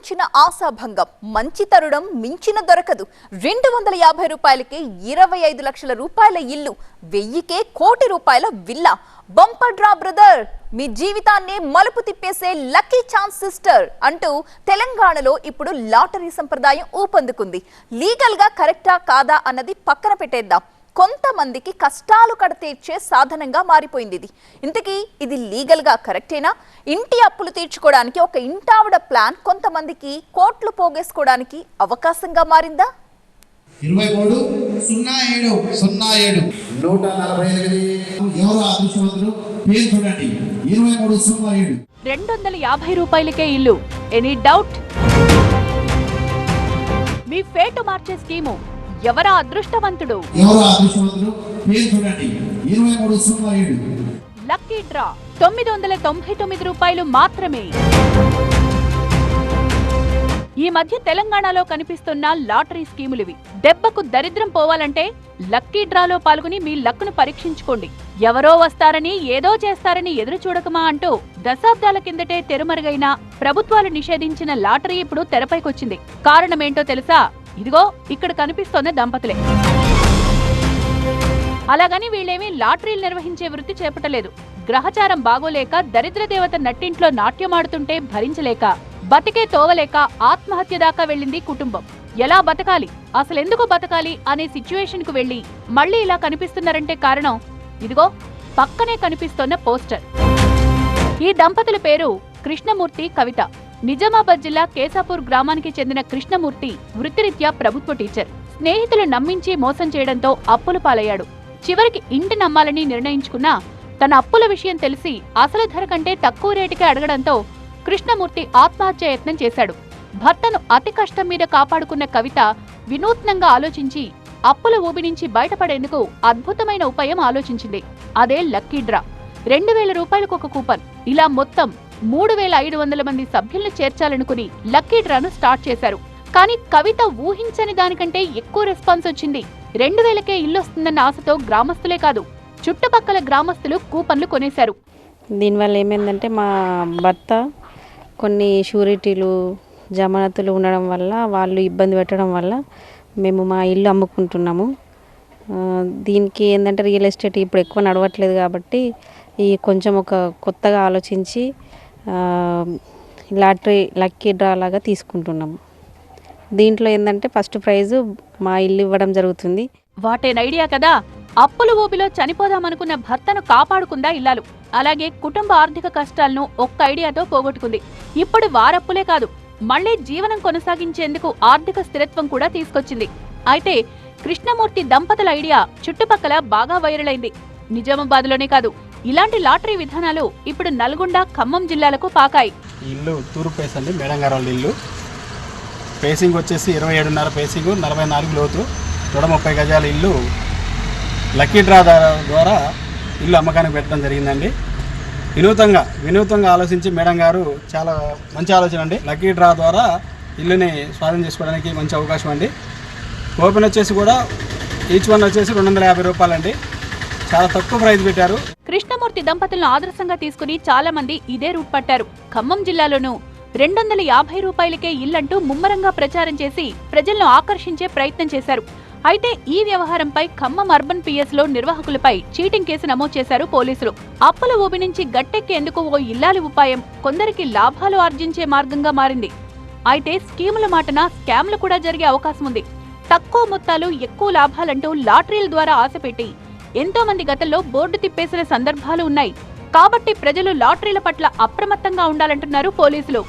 మించిన ఆశాభంగం మంచి తరుణం మించిన దొరకదు. రెండు వందల యాభై రూపాయలకే ఇరవై ఐదు లక్షల రూపాయల ఇల్లు వెయ్యికే కోటి రూపాయల విల్లా. Bumper draw brother! మీ జీవితాన్ని మలుపు తిప్పేసే లక్కీ ఛాన్స్ సిస్టర్! అంటూ తెలంగాణలో ఇప్పుడు లాటరీ సంప్రదాయం ఊపందుకుంది. లీగల్గా కరెక్టా కాదా అన్నది పక్కన పెట్టేద్దాం. కొంతమందికి కష్టాలు కడతీర్చే సాధనంగా మారిపోయింది ఇది. ఇంతకీ ఇది లీగల్గా కరెక్టేనా? ఇంటి అప్పులు తీర్చుకోవడానికి ఒక ఇంటావిడ ప్లాన్ కొంతమందికి కోట్లు పోగేసుకోవడానికి అవకాశంగా మారిందా? ఇరవై మూడు సున్నా ఏడు సున్నా ఏడు. నూట నలభై ఎనిమిది. ఎవరు అదృష్టవంతులు పేరు చూడండి. ఇరవై మూడు సున్నా ఏడు. రెండు వందల యాభై రూపాయలకే ఇల్లు. Any doubt? మీ ఫేటు మార్చే స్కీము. ఎవరా అదృష్టవంతుడు? Lucky draw. తొమ్మిది వందల తొంభై తొమ్మిది రూపాయలు మాత్రమే. ఈ మధ్య తెలంగాణలో కనిపిస్తున్న లాటరీ స్కీములివి. దెబ్బకు దరిద్రం పోవాలంటే లక్కీ డ్రాలో పాల్గొని మీ లక్కును పరీక్షించుకోండి. ఎవరో వస్తారని ఏదో చేస్తారని ఎదురు చూడకమా అంటూ దశాబ్దాల కిందటే తెరుమరుగైన ప్రభుత్వాలు నిషేధించిన లాటరీ ఇప్పుడు తెరపైకొచ్చింది. కారణమేంటో తెలుసా? ఇదిగో ఇక్కడ కనిపిస్తోన్న దంపతులే. అలాగని వీళ్ళేమీ లాటరీలు నిర్వహించే వృత్తి చేపట్టలేదు. గ్రహచారం బాగోలేక దరిద్ర దేవత నట్టింట్లో నాట్యమాడుతుంటే భరించలేక బతికే తోవలేక ఆత్మహత్య దాకా వెళ్ళింది కుటుంబం. ఎలా బతకాలి? అసలెందుకు బతకాలి అనే సిచ్యువేషన్కు వెళ్ళి మళ్ళీ ఇలా కనిపిస్తున్నారంటే కారణం? ఇదిగో పక్కనే కనిపిస్తోన్న పోస్టర్. ఈ దంపతుల పేరు కృష్ణమూర్తి కవిత. నిజామాబాద్ జిల్లా కేసాపూర్ గ్రామానికి చెందిన కృష్ణమూర్తి వృత్తిరీత్యా ప్రభుత్వ టీచర్. స్నేహితులు నమ్మించి మోసం చేయడంతో అప్పులు పాలయ్యాడు. చివరికి ఇంటి నమ్మాలని నిర్ణయించుకున్నా తన అప్పుల విషయం తెలిసి అసలు ధర కంటే తక్కువ రేటుకే అడగడంతో కృష్ణమూర్తి ఆత్మహత్య యత్నం చేశాడు. భర్తను అతి కష్టం మీద కాపాడుకున్న కవిత వినూత్నంగా ఆలోచించి అప్పుల ఊబి నుంచి బయటపడేందుకు అద్భుతమైన ఉపాయం ఆలోచించింది. అదే లక్కీ డ్రా. రెండు వేల రూపాయలకు ఒక కూపన్. ఇలా మొత్తం మూడు వేల ఐదు వందల మంది సభ్యులను చేర్చాలనుకుని లక్కీ డ్రాను స్టార్ట్ చేశారు. కానీ కవిత ఊహించని దానికంటే ఎక్కువ రెస్పాన్స్ వచ్చింది. రెండు వేలకే ఇల్లు వస్తుందన్న ఆశతో గ్రామస్తులే కాదు చుట్టుపక్కల గ్రామస్తులు కూపన్లు కొనేశారు. దీనివల్ల ఏమైందంటే మా భర్త కొన్ని షూరిటీలు జమానతులు ఉండడం వల్ల వాళ్ళు ఇబ్బంది పెట్టడం వల్ల మేము మా ఇల్లు అమ్ముకుంటున్నాము. దీనికి ఏంటంటే రియల్ ఎస్టేట్ ఇప్పుడు ఎక్కువ నడవట్లేదు కాబట్టి ఈ కొంచెం ఒక కొత్తగా ఆలోచించి లాటరీ లక్కీ డ్రా లాగా తీసుకుంటున్నాము. దీంట్లో ఏంటంటే ఫస్ట్ ప్రైజు మా ఇల్లు ఇవ్వడం జరుగుతుంది. వాటేన్ ఐడియా కదా? అప్పుల ఊబిలో చనిపోదామనుకున్న భర్తను కాపాడుకుందా ఇల్లాలు? అలాగే కుటుంబ ఆర్థిక కష్టాలను ఒక్క ఐడియాతో పోగొట్టుకుంది. ఇప్పుడు వారప్పులే కాదు మళ్ళీ జీవనం కొనసాగించేందుకు ఆర్థిక స్థిరత్వం కూడా తీసుకొచ్చింది. అయితే కృష్ణమూర్తి దంపతుల ఐడియా చుట్టుపక్కల బాగా వైరల్ అయింది. నిజామాబాద్లోనే కాదు ఇలాంటి లాటరీ విధానాలు ఇప్పుడు నల్గొండ ఖమ్మం జిల్లాలకు పాకాయి. ఇల్లు తూర్పు ఫేస్ అండి మేడం గారు వాళ్ళ ఇల్లు. పేసింగ్ వచ్చేసి ఇరవై ఏడున్నర పేసింగ్ నలభై నాలుగు లోతు నూట ముప్పై గజాల ఇల్లు. లక్కీ డ్రా ద్వారా- ద్వారా ఇల్లు అమ్మకానికి పెట్టడం జరిగిందండి. వినూతంగా వినూతంగా ఆలోచించి మేడం గారు చాలా మంచి ఆలోచన అండి. లక్కీ డ్రా ద్వారా ఇల్లుని స్వాధీనం చేసుకోవడానికి మంచి అవకాశం అండి. ఓపెన్ వచ్చేసి కూడా ఈచ్ వన్ వచ్చేసి రెండు వందల యాభై రూపాయలండి. చాలా తక్కువ ప్రైస్ పెట్టారు. కృష్ణమూర్తి దంపతులను ఆదర్శంగా తీసుకుని చాలా మంది ఇదే రూట్ పట్టారు. ఖమ్మం జిల్లాలోనూ రెండు వందల యాభై రూపాయలకే ఇల్లంటూ ముమ్మరంగా ప్రచారం చేసి ప్రజలను ఆకర్షించే ప్రయత్నం చేశారు. అయితే ఈ వ్యవహారంపై ఖమ్మం అర్బన్ పిఎస్లో నిర్వాహకులపై చీటింగ్ కేసు నమోదు చేశారు పోలీసులు. అప్పుల ఊబి నుంచి గట్టెక్కేందుకు ఓ ఇల్లాలి ఉపాయం కొందరికి లాభాలు ఆర్జించే మార్గంగా మారింది. అయితే స్కీముల మాటన స్కామ్లు కూడా జరిగే అవకాశం ఉంది. తక్కువ మొత్తాలు ఎక్కువ లాభాలంటూ లాటరీల ద్వారా ఆశపెట్టి ఎంతో మంది గతంలో బోర్డు తిప్పేసిన సందర్భాలు ఉన్నాయి. కాబట్టి ప్రజలు లాటరీల పట్ల అప్రమత్తంగా ఉండాలంటున్నారు పోలీసులు.